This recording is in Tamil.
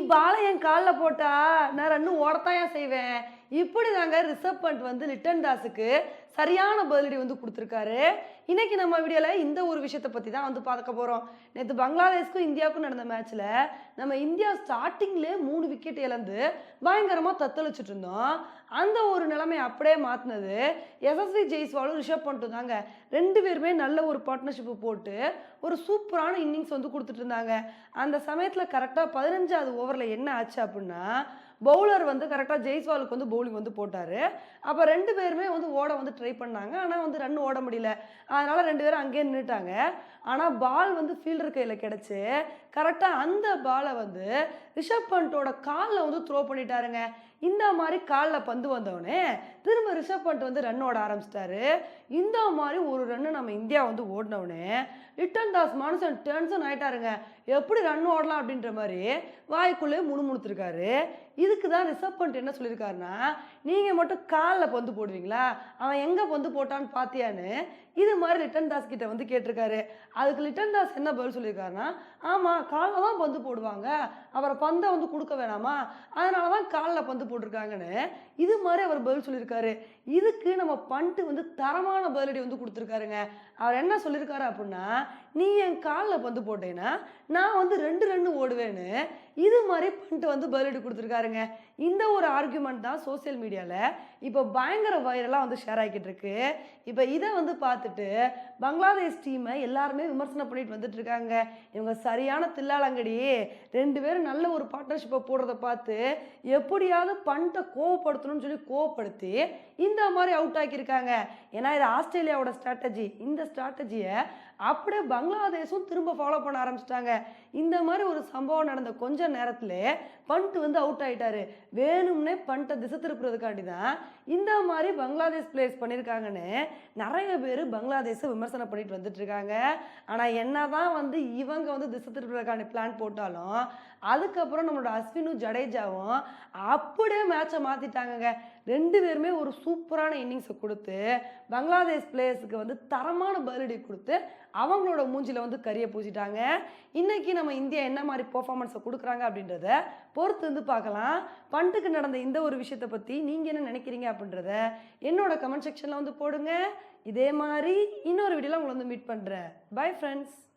பாலை என் காலில் போட்டா நான் ரெண்டும் ஓடத்தான் செய்வேன்? இப்படி தாங்க ரிசர்வ் பண்ட் வந்து லிட்டன் தாஸுக்கு சரியான பதிலடி வந்து கொடுத்துருக்காரு. இன்னைக்கு நம்ம வீடியோவில் இந்த ஒரு விஷயத்தை பற்றி தான் வந்து பார்க்க போகிறோம் நேற்று பங்களாதேஷ்க்கும் இந்தியாவுக்கும் நடந்த மேட்ச்சில் நம்ம இந்தியா ஸ்டார்டிங்லேயே மூணு விக்கெட் இழந்து பயங்கரமாக தத்தளிச்சுட்டு இருந்தோம். அந்த ஒரு நிலைமை அப்படியே மாற்றினது எஸ்எஸ்வி ஜெய்ஸ்வாலும் ரிஷப் பண்ணிட்டு தாங்க. ரெண்டு பேருமே நல்ல ஒரு பார்ட்னர்ஷிப் போட்டு ஒரு சூப்பரான இன்னிங்ஸ் வந்து கொடுத்துட்டு இருந்தாங்க. அந்த சமயத்தில் கரெக்டாக பதினஞ்சாவது ஓவரில் என்ன ஆச்சு அப்படின்னா பவுலர் வந்து கரெக்டாக ஜெய்ஸ்வாலுக்கு வந்து பவுலிங் வந்து போட்டார். அப்போ ரெண்டு பேருமே வந்து ஓட வந்து ட்ரை பண்ணாங்க. ஆனால் வந்து ரன் ஓட முடியல. அதனால் ரெண்டு பேரும் அங்கேயே நின்றுட்டாங்க ஆனால் பால் வந்து ஃபீல்டர் கையில் கிடச்சி. கரெக்டாக அந்த பாலை வந்து ரிஷப் பண்ட்டோட காலில் வந்து த்ரோ பண்ணிட்டாருங்க. இந்த மாதிரி காலில் பந்து வந்தவொடனே திரும்ப ரிஷப் பண்ட் வந்து ரன் ஓட ஆரம்பிச்சிட்டாரு. இந்த மாதிரி ஒரு ரன்னு நம்ம இந்தியா வந்து ஓடினவுடனே லிட்டன் தாஸ் மனுஷன் டென்ஷன் ஆயிட்டாருங்க. எப்படி ரன் ஓடலாம் அப்படின்ற மாதிரி வாய்க்குள்ளே முணுமுணுத்துருக்காரு. இதுக்கு தான் ரிசர்வ் பண்ணிட்டு என்ன சொல்லியிருக்காருன்னா நீங்கள் மட்டும் காலில் பந்து போடுவீங்களா அவன் எங்கே பந்து போட்டான்னு பார்த்தியான்னு இது மாதிரி லிட்டன் தாஸ் கிட்ட வந்து கேட்டிருக்காரு. அதுக்கு லிட்டன் தாஸ் என்ன பதில் சொல்லியிருக்காருன்னா ஆமாம் காலில் தான் பந்து போடுவாங்க. அவரை பந்தை வந்து கொடுக்க வேணாமா? அதனால தான் காலில் பந்து போட்டிருக்காங்கன்னு இது மாதிரி அவர் பதில் சொல்லியிருக்காரு. இதுக்கு நம்ம பண்ட்டு வந்து தரமான பதிலடி வந்து கொடுத்துருக்காருங்க. அவர் என்ன சொல்லியிருக்காரு அப்படின்னா நீ என் காலில் பந்து போட்டேன்னா நான் வந்து ரெண்டு ரெண்டு ஓடுவேன்னு இது மாதிரி பண்ட்டு வந்து பதிலடி கொடுத்துருக்காருங்க. இந்த ஒரு ஆர்குமெண்ட் தான் சோசியல் மீடியாவில் இப்போ பயங்கர வைரலாக வந்து ஷேர் ஆகிக்கிட்டு இருக்கு. இப்போ இதை வந்து பார்த்து பார்த்துட்டு பங்களாதேஷ் டீமை எல்லாருமே விமர்சனம் பண்ணிட்டு வந்துட்டு இருக்காங்க. இவங்க சரியான தில்லாலங்கடி ரெண்டு பேரும் நல்ல ஒரு பார்ட்னர்ஷிப்பை போடுறத பார்த்து எப்படியாவது பண்ணிட்ட கோவப்படுத்தணும்னு சொல்லி கோவப்படுத்தி இந்த மாதிரி அவுட் ஆக்கியிருக்காங்க. ஏன்னா இது ஆஸ்திரேலியாவோட ஸ்ட்ராட்டஜி இந்த ஸ்ட்ராட்டஜியை அப்படியே பங்களாதேஷும் திரும்ப ஃபாலோ பண்ண ஆரம்பிச்சிட்டாங்க. இந்த மாதிரி ஒரு சம்பவம் நடந்த கொஞ்ச நேரத்தில் பண்ட் வந்து அவுட் ஆகிட்டாரு வேணும்னே பண்ட்டை திசை திருப்புறதுக்காண்டி தான் இந்த மாதிரி பங்களாதேஷ் பிளேஸ் பண்ணியிருக்காங்கன்னு நிறைய பேர் பங்களாதேஷை விமர்சனம் பண்ணிட்டு வந்துட்டு இருக்காங்க ஆனால் என்னதான் வந்து இவங்க வந்து திசை திருப்புறதுக்கான பிளான் போட்டாலும் அதுக்கப்புறம் நம்மளோட அஸ்வினும் ஜடேஜாவும் அப்படியே மேட்சை மாற்றிட்டாங்கங்க ரெண்டு பேருமே ஒரு சூப்பரான இன்னிங்ஸை கொடுத்து பங்களாதேஷ் பிளேயர்ஸுக்கு வந்து தரமான பதிலடி கொடுத்து அவங்களோட மூஞ்சில் வந்து கரியை பூசிட்டாங்க. இன்றைக்கி நம்ம இந்தியா என்ன மாதிரி பெர்ஃபார்மன்ஸை கொடுக்குறாங்க அப்படின்றத பொறுத்து வந்து பார்க்கலாம். பண்டுக்கு நடந்த இந்த ஒரு விஷயத்தை பற்றி நீங்கள் என்ன நினைக்கிறீங்க அப்படின்றத என்னோட கமெண்ட் செக்ஷனில் வந்து போடுங்க. இதே மாதிரி இன்னொரு வீடியோவில் உங்களை வந்து மீட் பண்ணுறேன் பை ஃப்ரெண்ட்ஸ்